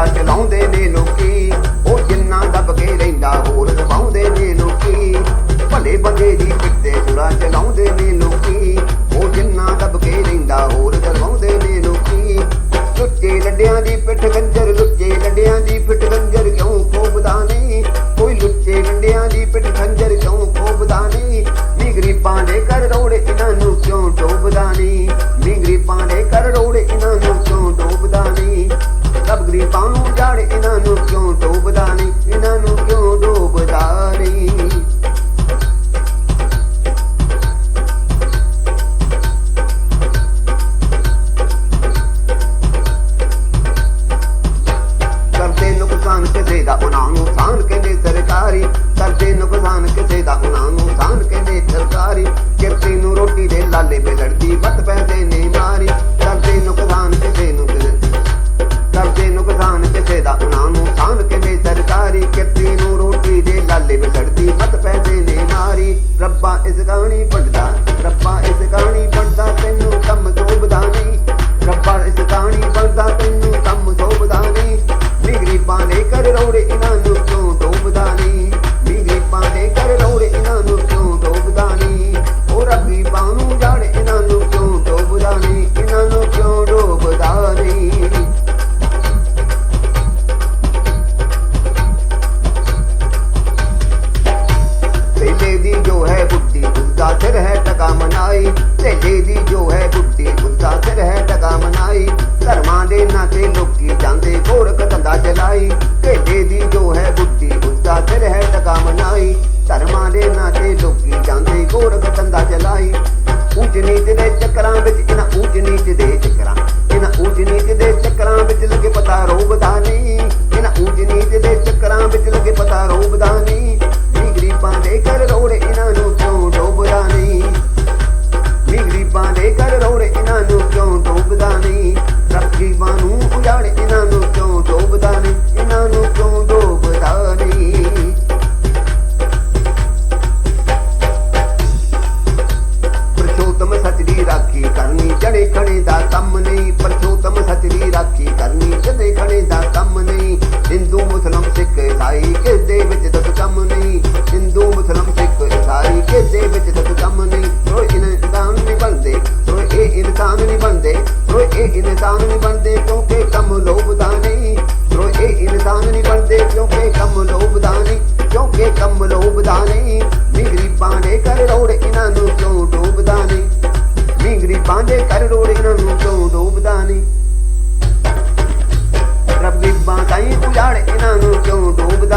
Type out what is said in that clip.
ਧੰਦਾ ਚਲਾਉਂਦੇ ਨੇ ਲੋਕੀ। ਉਹ ਜਿੰਨਾ ਦੱਬ ਕੇ ਰਹਿੰਦਾ, ਹੋਰ ਦਬਾਉਂਦੇ ਨੇ ਲੋਕੀ। ਭਲੇ ਬੰਦੇ ਦੀ ਕਿੱਤੇ ਜੁੜਾ ਚਲਾਉਂਦੇ ਨੇ ਲੋਕੀ। ਉਹ ਜਿੰਨਾ ਦੱਬ ਕੇ ਰਹਿੰਦਾ, ਹੋਰ ਦਬਾਉਂਦੇ ਨੇ ਲੋਕੀ। ਸੁੱਚੇ ਲੱਡਿਆਂ ਦੀ ਪਿੱਠ ਗੰਜ ਕਰਦੇ ਨੁਕਸਾਨ ਕਿਸੇ ਦਾ ਉਹਨਾਂ ਨੂੰ ਕਿਵੇਂ ਸਰਕਾਰੀ ਕਿੱਤੀ ਨੂੰ ਰੋਟੀ ਦੇ ਲਾਲੇ ਵੇ ਵੱਧ ਪੈਦੇ ਨੇ ਮਾਰੀ। ਰੱਬਾ ਇਸ ਕਹਾਣੀ ਪੜਦਾ ਰੱਬਾ ਇਸ ਕਹਾਣੀ ਪੜਦਾ ਤੈਨੂੰ ਮਨਾਈ। ਤੇ ਦੀ ਜੋ ਹੈ ਗੁੱਟੀ ਗੁੱਤਾ ਸਿਰ ਹੈ ਡਗਾ ਮਨਾਈ। ਧਰਮਾਂ ਦੇ ਨਾਂ ਤੇ ਲੋਕੀ ਜਾਂਦੇ ਗੋਰਖ ਧੰਦਾ ਚਲਾਈ। ਤੇ ਦੀ ਜੋ ਹੈ ਗੁੱਟੀ ਗੁੱਤਾ ਸਿਰ ਹੈ ਡਗਾ ਮਨਾਈ। ਧਰਮਾਂ ਦੇ ਨਾਂ ਤੇ ਲੋਕੀ ਜਾਂਦੇ ਗੋਰਖ ਧੰਦਾ ਚਲਾਈ। ਉਜਨੀ ਤੇ ਇਨਸਾਨ ਨਹੀਂ ਬਣਦੇ ਕਿਉਂਕਿ ਕੰਮ ਲੋਭਦਾ ਨਹੀਂ। ਰੋਏ ਇਨਸਾਨ ਨਹੀਂ ਬਣਦੇ ਕਿਉਂਕਿ ਕੰਮ ਲੋਭਦਾ ਨਹੀਂ। ਕਿਉਂਕਿ ਕੰਮ ਲੋਭਦਾ ਨਹੀਂ। ਨੀ ਗਰੀਬਾਂ ਦੇ ਕਰ ਰੋੜ ਇਹਨਾਂ ਨੂੰ ਕਿਉਂ ਡੋਬਦਾ ਨਹੀਂ? ਨੀ ਗਰੀਬਾਂ ਦੇ ਕਰ ਰੋੜ ਇਹਨਾਂ ਨੂੰ ਕਿਉਂ ਡੋਬਦਾ ਨਹੀਂ? ਰੱਬ ਗਰੀਬਾਂ ਤਾਈ ਉਜਾੜ ਇਹਨਾਂ ਨੂੰ ਕਿਉਂ ਡੋਬਦਾ